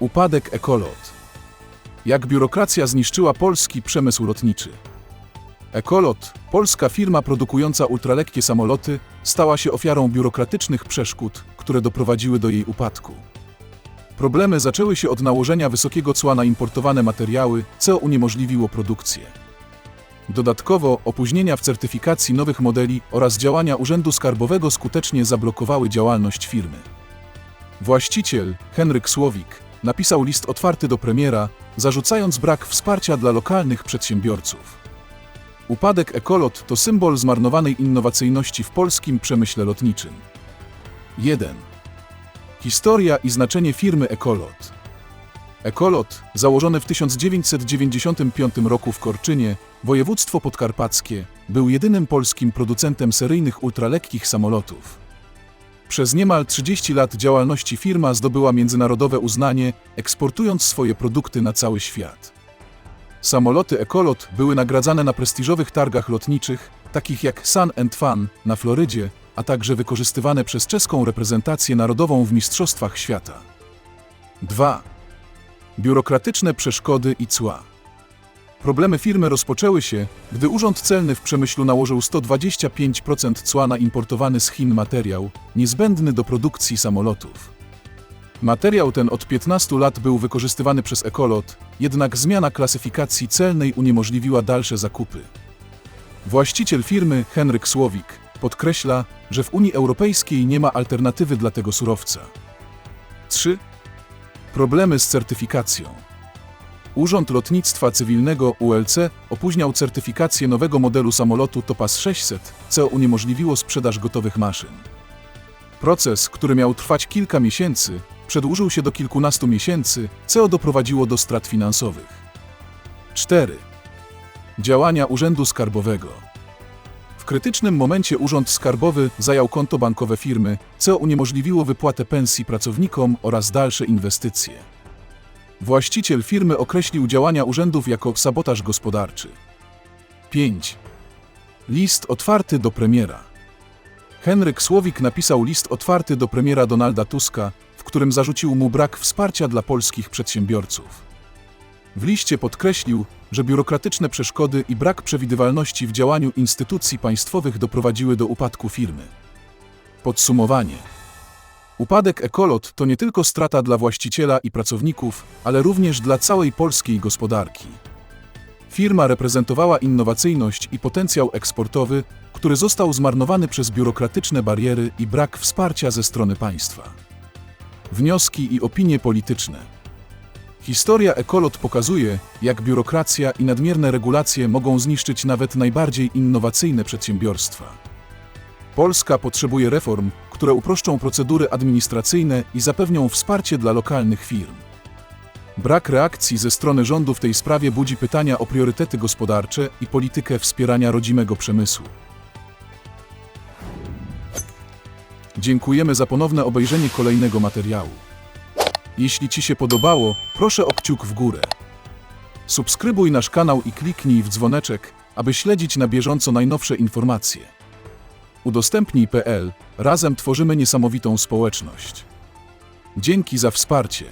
Upadek Ekolot. Jak biurokracja zniszczyła polski przemysł lotniczy. Ekolot, polska firma produkująca ultralekkie samoloty, stała się ofiarą biurokratycznych przeszkód, które doprowadziły do jej upadku. Problemy zaczęły się od nałożenia wysokiego cła na importowane materiały, co uniemożliwiło produkcję. Dodatkowo opóźnienia w certyfikacji nowych modeli oraz działania Urzędu Skarbowego skutecznie zablokowały działalność firmy. Właściciel, Henryk Słowik, napisał list otwarty do premiera, zarzucając brak wsparcia dla lokalnych przedsiębiorców. Upadek Ekolot to symbol zmarnowanej innowacyjności w polskim przemyśle lotniczym. 1. Historia i znaczenie firmy Ekolot. Ekolot, założony w 1995 roku w Korczynie, województwo podkarpackie, był jedynym polskim producentem seryjnych ultralekkich samolotów. Przez niemal 30 lat działalności firma zdobyła międzynarodowe uznanie, eksportując swoje produkty na cały świat. Samoloty Ekolot były nagradzane na prestiżowych targach lotniczych, takich jak Sun and Fun na Florydzie, a także wykorzystywane przez czeską reprezentację narodową w Mistrzostwach Świata. 2. Biurokratyczne przeszkody i cła. Problemy firmy rozpoczęły się, gdy Urząd Celny w Przemyślu nałożył 125% cła na importowany z Chin materiał, niezbędny do produkcji samolotów. Materiał ten od 15 lat był wykorzystywany przez Ekolot, jednak zmiana klasyfikacji celnej uniemożliwiła dalsze zakupy. Właściciel firmy, Henryk Słowik, podkreśla, że w Unii Europejskiej nie ma alternatywy dla tego surowca. 3. Problemy z certyfikacją. Urząd Lotnictwa Cywilnego ULC opóźniał certyfikację nowego modelu samolotu Topaz 600, co uniemożliwiło sprzedaż gotowych maszyn. Proces, który miał trwać kilka miesięcy, przedłużył się do kilkunastu miesięcy, co doprowadziło do strat finansowych. 4. Działania Urzędu Skarbowego. W krytycznym momencie Urząd Skarbowy zajął konto bankowe firmy, co uniemożliwiło wypłatę pensji pracownikom oraz dalsze inwestycje. Właściciel firmy określił działania urzędów jako sabotaż gospodarczy. 5. List otwarty do premiera. Henryk Słowik napisał list otwarty do premiera Donalda Tuska, w którym zarzucił mu brak wsparcia dla polskich przedsiębiorców. W liście podkreślił, że biurokratyczne przeszkody i brak przewidywalności w działaniu instytucji państwowych doprowadziły do upadku firmy. Podsumowanie. Upadek Ekolot to nie tylko strata dla właściciela i pracowników, ale również dla całej polskiej gospodarki. Firma reprezentowała innowacyjność i potencjał eksportowy, który został zmarnowany przez biurokratyczne bariery i brak wsparcia ze strony państwa. Wnioski i opinie polityczne. Historia Ekolot pokazuje, jak biurokracja i nadmierne regulacje mogą zniszczyć nawet najbardziej innowacyjne przedsiębiorstwa. Polska potrzebuje reform, które uproszczą procedury administracyjne i zapewnią wsparcie dla lokalnych firm. Brak reakcji ze strony rządu w tej sprawie budzi pytania o priorytety gospodarcze i politykę wspierania rodzimego przemysłu. Dziękujemy za ponowne obejrzenie kolejnego materiału. Jeśli Ci się podobało, proszę o kciuk w górę. Subskrybuj nasz kanał i kliknij w dzwoneczek, aby śledzić na bieżąco najnowsze informacje. Udostępnij.pl Razem tworzymy niesamowitą społeczność. Dzięki za wsparcie.